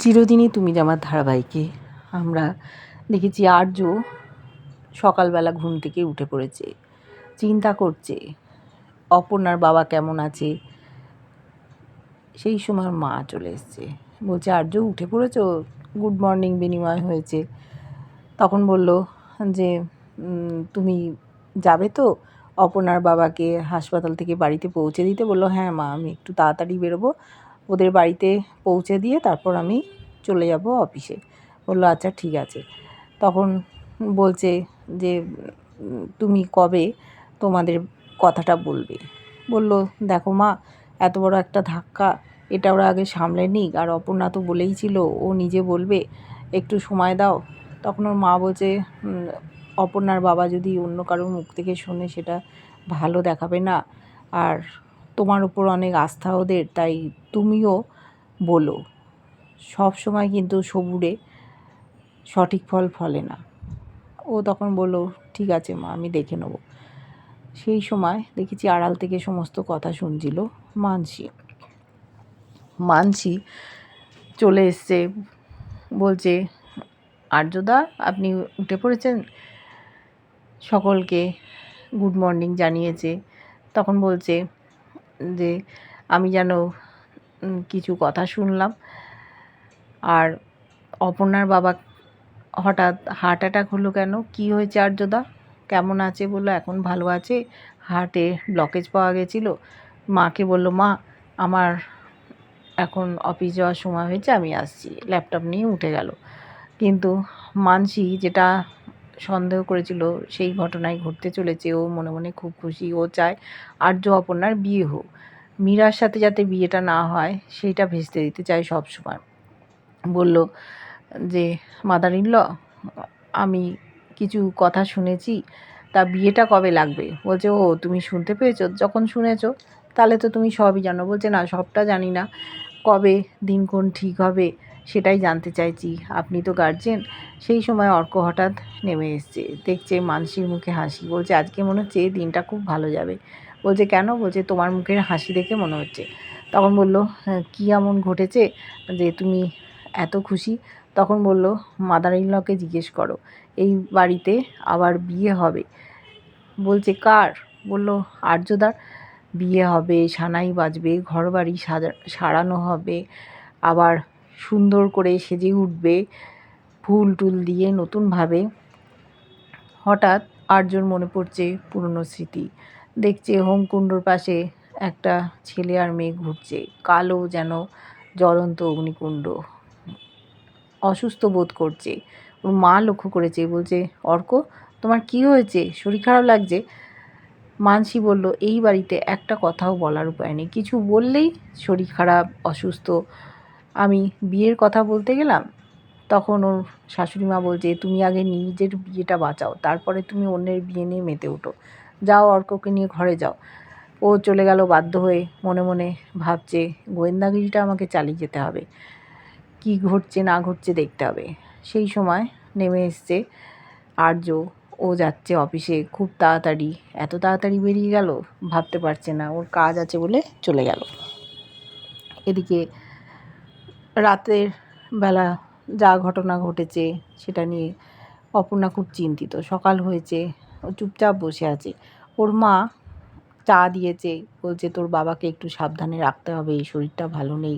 চিরদিনই তুমি আমার ধারাবাহিকে। আমরা দেখেছি আর্য সকালবেলা ঘুম থেকে উঠে পড়েছে, চিন্তা করছে, অপর্ণার বাবা কেমন আছে? সেই সময় মা চলে এসছে। বলছে, আর্য উঠে পড়েছ? গুড মর্নিং, বিনিময় হয়েছে। তখন বলল যে তুমি যাবে তো? অপর্ণার বাবাকে হাসপাতাল থেকে বাড়িতে পৌঁছে দিতে। বলল হ্যাঁ মা, আমি একটু তাড়াতাড়ি বেরোবো। ওদের বাড়িতে পৌঁছে দিয়ে তারপর আমি চলে যাব অফিসে। বলল আচ্ছা ঠিক আছে। তখন বলছে যে, তুমি কবে তোমাদের কথাটা বলবে? বলল, দেখো মা, এত বড় একটা ধাক্কা, এটা ওরা আগে সামলে নিক। আর অপর্ণা তো বলেই ছিল, ও নিজে বলবে, একটু সময় দাও। তখন ওর মা বলছে অপর্ণার বাবা যদি অন্য কারোর মুখ থেকে শোনে, সেটা ভালো দেখাবে না। আর তোমার উপর অনেক আস্থা ওদের, তাই তুমিও বলো। সব সময় কিন্তু সবুরে সঠিক ফল ফলে না। ও তখন বলল, ঠিক আছে মা, আমি দেখে নেব। সেই সময় দেখেছি আড়াল থেকে সমস্ত কথা শুনছিল মানসি। মানসি চলে এসছে, বলছে, আর্যদা, আপনি উঠে পড়েছেন? সকলকে গুড মর্নিং জানিয়েছে। তখন বলছে যে আমি যেন কিছু কথা শুনলাম। আর অপর্ণার বাবা হঠাৎ হার্ট অ্যাটাক হলো কেন? কি হয়েছে আর্যদা? কেমন আছে বলল, এখন ভালো আছে। হার্টে ব্লকেজ পাওয়া গেছিল। মাকে বলল, মা, আমার এখন অফিস যাওয়ার সময় হয়েছে, আমি আসছি। ল্যাপটপ নিয়ে উঠে গেল। কিন্তু মানসি যেটা সন্দেহ করেছিল সেই ঘটনায় ঘটতে চলেছে। ও মনে মনে খুব খুশি। ও চায় আর্য অপর্ণার বিয়ে হোক। মীরার সাথে যাতে বিয়েটা না হয়, সেইটা ভেস্তে দিতে চায় সব সময় বলল যে মাদার ইন ল আমি কিছু কথা শুনেছি, তা বিয়েটা কবে লাগবে? বলছে, ও, তুমি শুনতে পেয়েছ? যখন শুনেছো, তাহলে তো তুমি সবই জানো। বলছে, না, সবটা জানি না। কবে দিনক্ষণ ঠিক হবে? সেটাই জানতে চাইছি। আপনি তো গার্জেন সেই সময় অর্ক হঠাৎ নেমে এসছে। দেখছে মানসির মুখে হাসি। বলছে আজকে মনে হচ্ছে এই দিনটা খুব ভালো যাবে। বলছে কেন? বলছে তোমার মুখের হাসি দেখে মনে হচ্ছে। তখন বলল "হ্যাঁ, কী এমন ঘটেছে যে তুমি এত খুশি? তখন বলল মাদার ইনলকে জিজ্ঞেস করো এই বাড়িতে আবার বিয়ে হবে? বলছে কার? বলল আর্যদার। বিয়ে হবে সানাই বাজবে ঘর বাড়ি সাজা সারানো হবে আবার সুন্দর করে সেজে উঠবে ফুল টুল দিয়ে নতুনভাবে। হঠাৎ আর্যর মনে পড়ছে পুরনো স্মৃতি। দেখছে হোমকুণ্ডর পাশে একটা ছেলে আর মেয়ে ঘুরছে, কালো যেন জ্বলন্ত অগ্নিকুণ্ড। অসুস্থ বোধ করছে। ওর মা লক্ষ্য করেছে, বলছে, অর্ক, তোমার কি হয়েছে? শরীর খারাপ লাগছে? মানসি বলল, এই বাড়িতে একটা কথাও বলার উপায় নেই। কিছু বললেই শরীর খারাপ, অসুস্থ আমি বিয়ের কথা বলতে গেলাম, তখন ওর শাশুড়ি মা বলছে, তুমি আগে নিজের বিয়েটা বাঁচাও, তারপরে তুমি অন্যের বিয়ে নিয়ে মেতে ওঠো যাও অর্ককে নিয়ে ঘরে যাও। ও চলে গেল বাধ্য হয়ে মনে মনে ভাবছে, গোয়েন্দাগিরিটা আমাকে চালিয়ে যেতে হবে। কি ঘটছে না ঘটছে দেখতে হবে। সেই সময় নেমে এসছে আর্য। ও যাচ্ছে অফিসে, খুব তাড়াতাড়ি। এত তাড়াতাড়ি বেরিয়ে গেল? ভাবতে পারছে না। ওর কাজ আছে বলে চলে গেল। এদিকে রাতের বেলা যা ঘটনা ঘটেছে সেটা নিয়ে অপর্ণা খুব চিন্তিত। সকাল হয়েছে, ও চুপচাপ বসে আছে। ওর মা চা দিয়েছে, বলছে তোর বাবাকে একটু সাবধানে রাখতে হবে, এই শরীরটা ভালো নেই,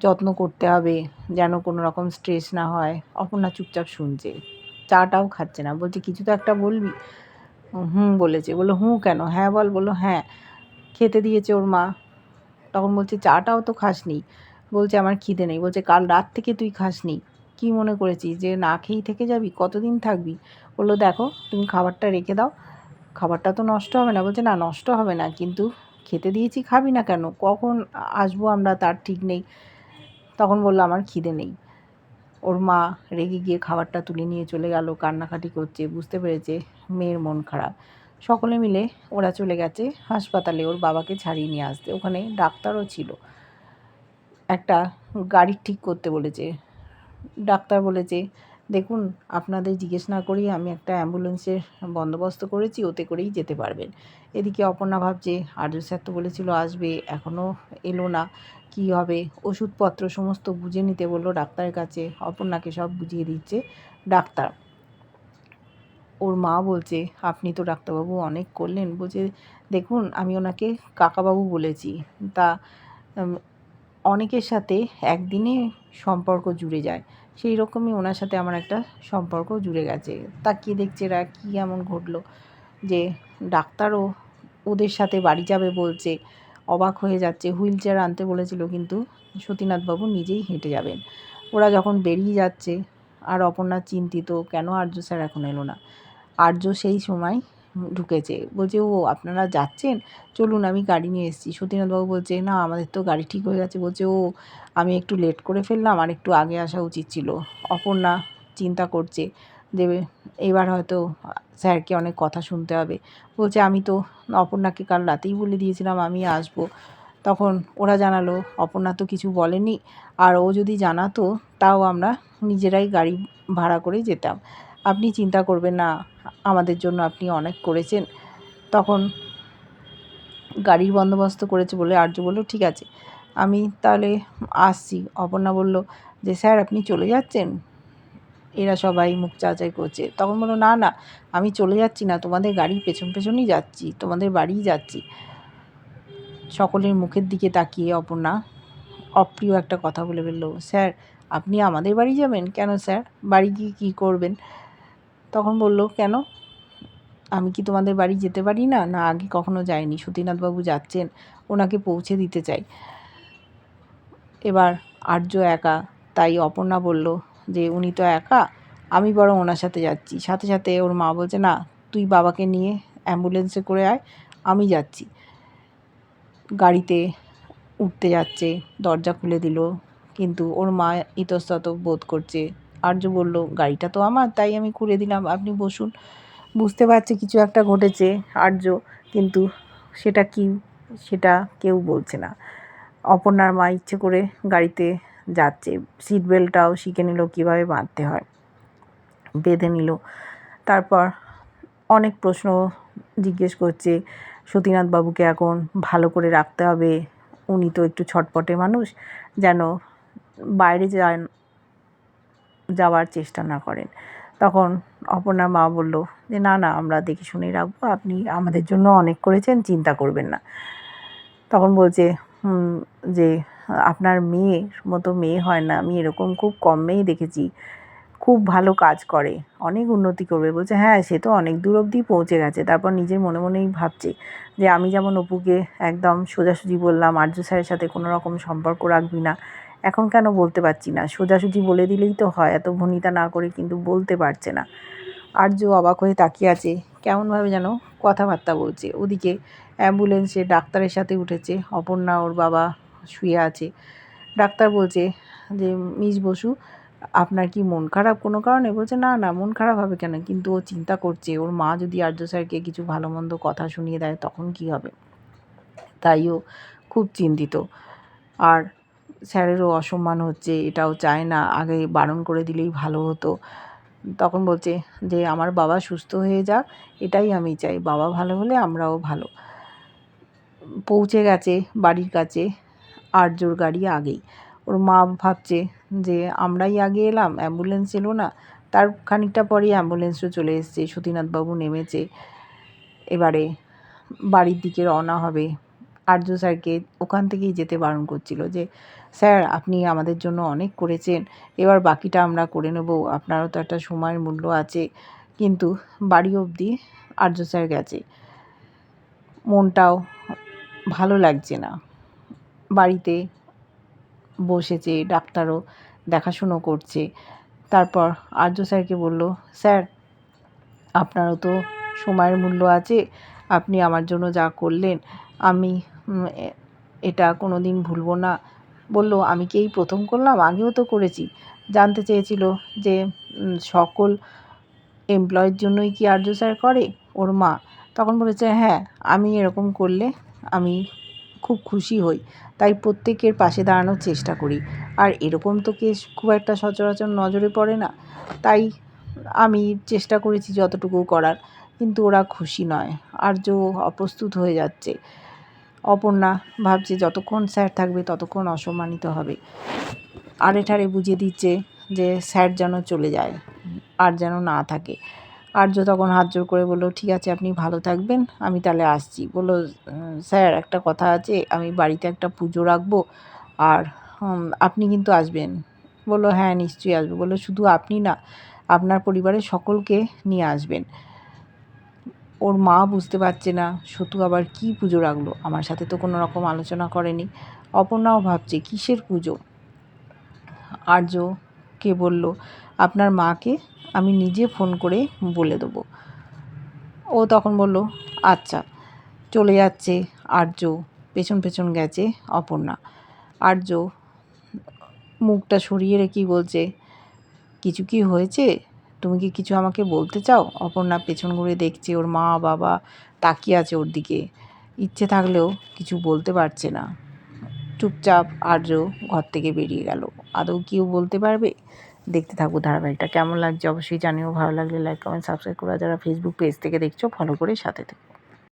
যত্ন করতে হবে, যেন কোনো রকম স্ট্রেস না হয়। অপর্ণা চুপচাপ শুনছে। চাটাও খাচ্ছে না। বলছে, কিছু তো একটা বলবি? হুম, বলেছে। বলল, হুঁ কেন? হ্যাঁ বল। বলল হ্যাঁ। খেতে দিয়েছে ওর মা। তখন বলছে, চাটাও তো খাসনি। বলছে, আমার খিদে নেই। বলছে, কাল রাত থেকে তুই খাসনি। কি মনে করেছিস যে না খেয়েই থেকে যাবি? কতদিন থাকবি? বলল, দেখো, তুমি খাবারটা রেখে দাও। খাবারটা তো নষ্ট হবে না। বলছে, না, নষ্ট হবে না, কিন্তু খেতে দিয়েছি, খাবি না কেন? কখন আসব আমরা তার ঠিক নেই? তখন বলল, আমার খিদে নেই। ওর মা রেগে গিয়ে খাবারটা তুলে নিয়ে চলে গেল, কান্নাকাটি করছে, বুঝতে পেরেছে মেয়ের মন খারাপ। সকলে মিলে ওরা চলে গেছে হাসপাতালে, ওর বাবাকে ছাড়িয়ে নিয়ে আসতে। ওখানে ডাক্তারও ছিল। একটা গাড়ি ঠিক করতে বলেছে। ডাক্তার বলেছে, দেখুন, আপনাদের জিজ্ঞেস না করেই আমি একটা অ্যাম্বুলেন্সের বন্দোবস্ত করেছি, ওতে করেই যেতে পারবেন। এদিকে অপর্ণা ভাবছে আর্য স্যার তো বলেছিল আসবে এখনও এলো না, কি হবে? ওষুধপত্র সমস্ত বুঝে নিতে বলল ডাক্তারের কাছে। অপর্ণাকে সব বুঝিয়ে দিচ্ছে ডাক্তার। ওর মা বলছে, আপনি তো ডাক্তারবাবু অনেক করলেন বলছে দেখুন, আমি ওনাকে কাকাবাবু বলেছি। তা অনেকের সাথে একদিনে সম্পর্ক জুড়ে যায়। সেই রকমই ওনার সাথে আমার একটা সম্পর্ক জুড়ে গেছে। তাকিয়ে দেখছে এরা কী এমন ঘটলো যে ডাক্তারও ওদের সাথে বাড়ি যাবে বলছে, অবাক হয়ে যাচ্ছে। হুইল চেয়ার আনতে বলেছিল কিন্তু সতীনাথবাবু নিজেই হেঁটে যাবেন। ওরা যখন বেরিয়ে যাচ্ছে, আর অপর্ণা চিন্তিত, কেন আর্য স্যার এখন এলো না? আর্য সেই সময় ঢুকেছে। বলছে, ও, আপনারা যাচ্ছেন? চলুন, আমি গাড়ি নিয়ে এসেছি। সতীনাথবাবু বলছে, না, আমাদের তো গাড়ি ঠিক হয়ে গেছে। বলছে, ও, আমি একটু লেট করে ফেললাম আর একটু আগে আসা উচিত ছিল। অপর্ণা চিন্তা করছে যে এবার হয়তো স্যারকে অনেক কথা শুনতে হবে। বলছে, আমি তো অপর্ণাকে কাল রাতেই বলে দিয়েছিলাম আমি আসব। তখন ওরা জানালো, অপর্ণা তো কিছু বলেনি। আর ও যদি জানাতো, তাও আমরা নিজেরাই গাড়ি ভাড়া করে যেতাম। আপনি চিন্তা করবেন না আমাদের জন্য আপনি অনেক করেছেন। তখন গাড়ির বন্দোবস্ত করেছে বলে আর্য বলল, ঠিক আছে, আমি তাহলে আসছি। অপর্ণা বলল, যে স্যার, আপনি চলে যাচ্ছেন? এরা সবাই মুখ চাচাই করছে। তখন বলল, না না, আমি চলে যাচ্ছি না, তোমাদের গাড়ির পেছন পেছনই যাচ্ছি, তোমাদের বাড়িই যাচ্ছি। সকলের মুখের দিকে তাকিয়ে অপর্ণা অপ্রিয় একটা কথা বলে ফেলল, স্যার, আপনি আমাদের বাড়ি যাবেন? কেন স্যার? বাড়ি গিয়ে কী করবেন? তখন বলল, কেন? আমি কি তোমাদের বাড়ি যেতে পারি না? না, আগে কখনো যাইনি। সতীনাথবাবু যাচ্ছেন, ওনাকে পৌঁছে দিতে চাই। এবার আর্য একা, তাই অপর্ণা বলল, যে উনি তো একা, আমি বরং ওনার সাথে যাচ্ছি। সাথে সাথে ওর মা বলছে, না, তুই বাবাকে নিয়ে অ্যাম্বুলেন্সে করে আয়, আমি যাচ্ছি। গাড়িতে উঠতে যাচ্ছে, দরজা খুলে দিল, কিন্তু ওর মা ইতস্তত বোধ করছে আর্য বলল, গাড়িটা তো আমার, তাই আমি করে দিলাম। আপনি বসুন। বুঝতে পারছে, কিছু একটা ঘটেছে আর্য, কিন্তু সেটা কি, সেটা কেউ বলছে না। অপর্ণার মা ইচ্ছে করে গাড়িতে যাচ্ছে সিট বেল্টটাও শিখে নিল কীভাবে বাঁধতে হয়, বেঁধে নিল। তারপর অনেক প্রশ্ন জিজ্ঞেস করছে, সতীনাথ বাবুকে এখন ভালো করে রাখতে হবে, উনি তো একটু ছটপটে মানুষ, যেন বাইরে যান যাওয়ার চেষ্টা না করেন। তখন অপর্ণার মা বলল, যে না না, আমরা দেখে শুনেই রাখব। আপনি আমাদের জন্য অনেক করেছেন, চিন্তা করবেন না। তখন বলছে যে আপনার মেয়ের মতো মেয়ে হয় না। আমি এরকম খুব কম মেয়ে দেখেছি। খুব ভালো কাজ করে। অনেক উন্নতি করবে। বলছে হ্যাঁ সে তো অনেক দূর অবধি পৌঁছে গেছে। তারপর নিজের মনে মনেই ভাবছে যে, আমি যেমন অপুকে একদম সোজাসুজি বললাম, আর্য স্যারের সাথে কোনো রকম সম্পর্ক রাখবি না। এখন কেন বলতে পারছি না? সোজাসুজি বলে দিলেই তো হয়, এত ভনিতা না করে কিন্তু বলতে পারছে না। আর্য অবাক হয়ে তাকিয়ে আছে, কেমনভাবে যেন কথাবার্তা বলছে। ওদিকে অ্যাম্বুলেন্সে ডাক্তারের সাথে উঠেছে, অপর্ণা ওর বাবা শুয়ে আছে। ডাক্তার বলছে যে, মিস বসু, আপনার কি মন খারাপ কোনো কারণে? বলছে, না না, মন খারাপ হবে কেন? কিন্তু ও চিন্তা করছে, ওর মা যদি আর্য স্যারকে কিছু ভালো মন্দ কথা শুনিয়ে দেয় তখন কি হবে? তাই ও খুব চিন্তিত। আর স্যারেরও অসম্মান হচ্ছে, এটাও চায় না, আগে বারণ করে দিলেই ভালো হতো। তখন বলছে যে, আমার বাবা সুস্থ হয়ে যাক, এটাই আমি চাই, বাবা ভালো হলে আমরাও ভালো। পৌঁছে গেছে বাড়ির কাছে আর্যর গাড়ি আগেই। ওর মা ভাবছে যে, আমরাই আগে এলাম, অ্যাম্বুলেন্স এলো না। তার খানিকটা পরেই অ্যাম্বুলেন্সও চলে এসছে, সতীনাথবাবু নেমেছে। এবারে বাড়ির দিকে রওনা হবে। আর্য স্যারকে ওখান থেকেই যেতে বারণ করছিল যে, স্যার, আপনি আমাদের জন্য অনেক করেছেন, এবার বাকিটা আমরা করে নেব, আপনারও তো একটা সময়ের মূল্য আছে। কিন্তু বাড়ি অবধি আর্য স্যার গেছে। মনটাও ভালো লাগছে না। বাড়িতে বসেছে, ডাক্তারও দেখাশুনো করছে। তারপর আর্য স্যারকে বলল, স্যার, আপনারও তো সময়ের মূল্য আছে আপনি আমার জন্য যা করলেন, আমি এটা কোনো দিন ভুলবো না। বলল, আমি কি এই প্রথম করলাম? আগেও তো করেছি। জানতে চেয়েছিল যে সকল এমপ্লয়ের জন্যই কি আর্য স্যার করে? ওর মা। তখন বলেছে হ্যাঁ আমি এরকম করলে আমি খুব খুশি হই। তাই প্রত্যেকের পাশে দাঁড়ানোর চেষ্টা করি। আর এরকম তো কেস খুব একটা সচরাচর নজরে পড়ে না। তাই আমি চেষ্টা করেছি যতটুকু করার। কিন্তু ওরা খুশি নয়। আর্য অপ্রস্তুত হয়ে যাচ্ছে। অপর্ণা ভাবছে, যতক্ষণ স্যার থাকবে, ততক্ষণ অসম্মানিত হবে। আড়ে ঠারে বুঝিয়ে দিচ্ছে যে, স্যার যেন চলে যায়, আর যেন না থাকে। আর্য তখন হাত জোর করে বলল, ঠিক আছে, আপনি ভালো থাকবেন, আমি তাহলে আসছি। বলল, স্যার, একটা কথা আছে, আমি বাড়িতে একটা পুজো রাখব, আর আপনি কিন্তু আসবেন। বলল হ্যাঁ নিশ্চয়ই আসব। বলল, শুধু আপনি না, আপনার পরিবারের সকলকে নিয়ে আসবেন। ওর মা বুঝতে পারছে না, সতু আবার কি পুজো রাখল? আমার সাথে তো কোনো রকম আলোচনা করেনি। অপর্ণাও ভাবছে, কিসের পুজো? আর্যকে বলল, আপনার মাকে আমি নিজে ফোন করে বলে দেবো। ও তখন বলল আচ্ছা। চলে যাচ্ছে আর্য, পেছন পেছন গেছে অপর্ণা। আর্য মুখটা সরিয়ে রেখেই বলছে, কিছু কি হয়েছে? তুমি কি কিছু আমাকে বলতে চাও? অপর্ণা পেছন ঘুরে দেখছে ওর মা বাবা তাকিয়ে আছে ওর দিকে। ইচ্ছে থাকলেও কিছু বলতে পারছে না। চুপচাপ আর্য ঘর থেকে বেরিয়ে গেল। আদৌ কেউ বলতে পারবে? দেখতে থাকব ধারাবাহিকটা। কেমন লাগছে অবশ্যই জানিও। ভালো লাগলে লাইক কমেন্ট সাবস্ক্রাইব করা। যারা ফেসবুক পেজ থেকে দেখছ ফলো করে সাথে থেকো।